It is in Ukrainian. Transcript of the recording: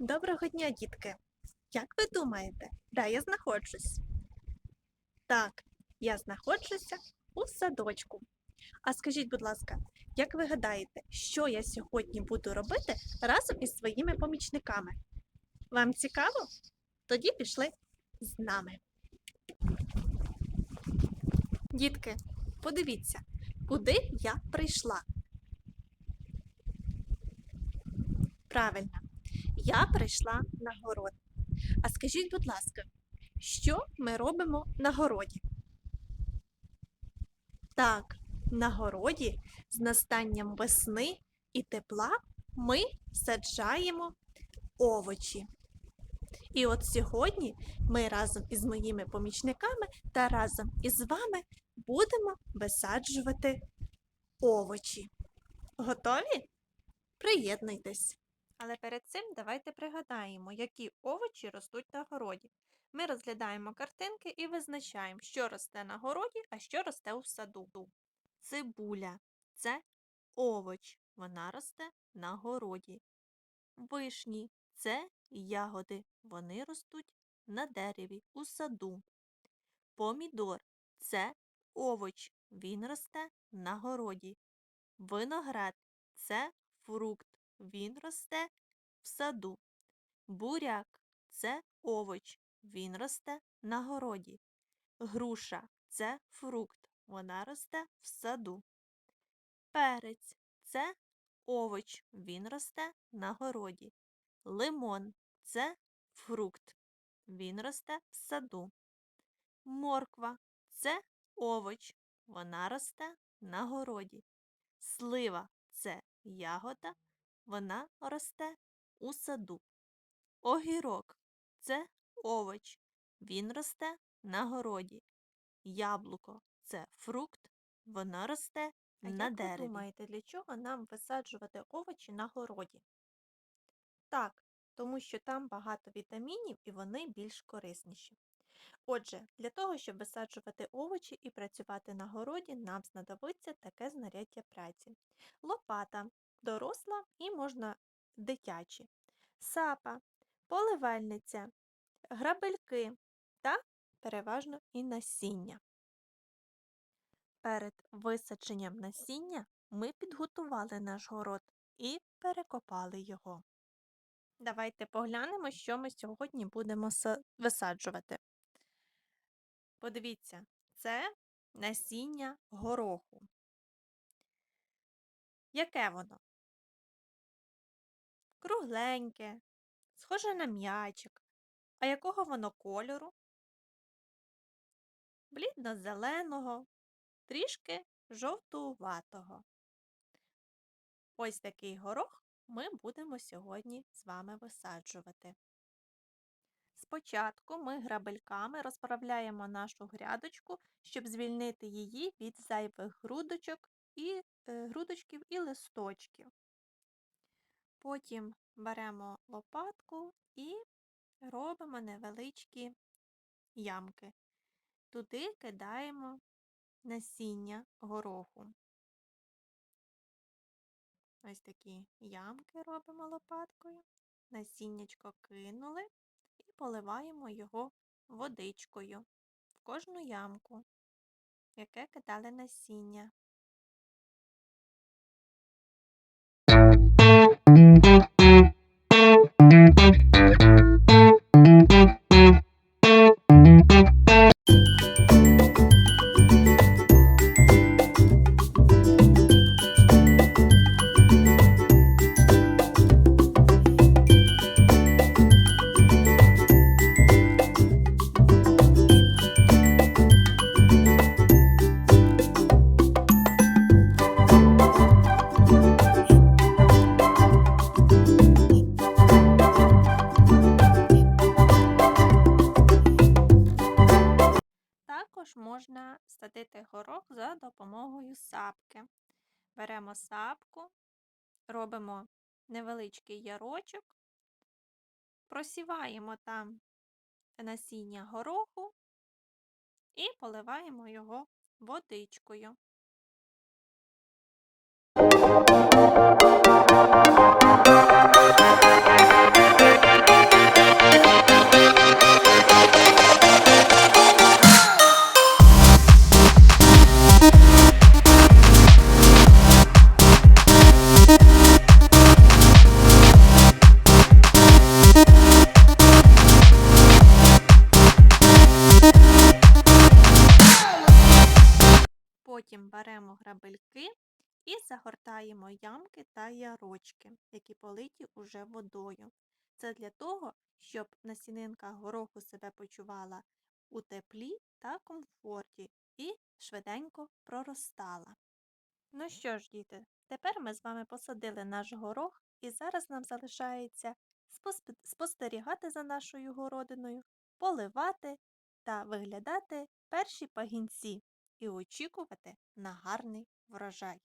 Доброго дня, дітки! Як ви думаєте, де я знаходжусь? Так, я знаходжуся у садочку. А скажіть, будь ласка, як ви гадаєте, що я сьогодні буду робити разом із своїми помічниками? Вам цікаво? Тоді пішли з нами. Дітки, подивіться, куди я прийшла. Правильно, я прийшла на город. А скажіть, будь ласка, що ми робимо на городі? Так, на городі з настанням весни і тепла ми саджаємо овочі. І от сьогодні ми разом із моїми помічниками та разом із вами будемо висаджувати овочі. Готові? Приєднуйтесь! Але перед цим давайте пригадаємо, які овочі ростуть на городі. Ми розглядаємо картинки і визначаємо, що росте на городі, а що росте у саду. Цибуля це овоч, вона росте на городі. Вишні це ягоди, вони ростуть на дереві, у саду. Помідор це овоч, він росте на городі. Виноград це фрукт, він росте в саду. Буряк це овоч, він росте на городі. Груша це фрукт, вона росте в саду. Перець це овоч, він росте на городі. Лимон це фрукт, він росте в саду. Морква це овоч, вона росте на городі. Слива це ягода, вона росте у саду. Огірок це овоч, він росте на городі. Яблуко це фрукт, воно росте А на як ви дереві. думаєте, для чого нам висаджувати овочі на городі? Так, тому що там багато вітамінів і вони більш корисніші. Отже, для того, щоб висаджувати овочі і працювати на городі, нам знадобиться таке знаряддя праці. Лопата доросла і можна дитячі, сапа, поливальниця, грабельки та переважно і насіння. Перед висадженням насіння ми підготували наш город і перекопали його. Давайте поглянемо, що ми сьогодні будемо висаджувати. Подивіться, це насіння гороху. Яке воно? Кругленьке, схоже на м'ячик. А якого воно кольору? Блідно-зеленого, трішки жовтуватого. Ось такий горох ми будемо сьогодні з вами висаджувати. Спочатку ми грабельками розправляємо нашу грядочку, щоб звільнити її від зайвих грудочок і е, грудочків і листочків. Потім беремо лопатку і робимо невеличкі ямки. Туди кидаємо насіння гороху. Ось такі ямки робимо лопаткою. Насіннячко кинули і поливаємо його водичкою в кожну ямку, яке кидали насіння. Thank you. Допомогою сапки. Беремо сапку, робимо невеличкий ярочок, просіваємо там насіння гороху і поливаємо його водичкою. Грабельки і загортаємо ямки та ярочки, які политі уже водою. Це для того, щоб насінинка гороху себе почувала у теплі та комфорті і швиденько проростала. Ну що ж, діти, тепер ми з вами посадили наш горох, і зараз нам залишається спостерігати за нашою городиною, поливати та виглядати перші пагінці і очікувати на гарний врожай.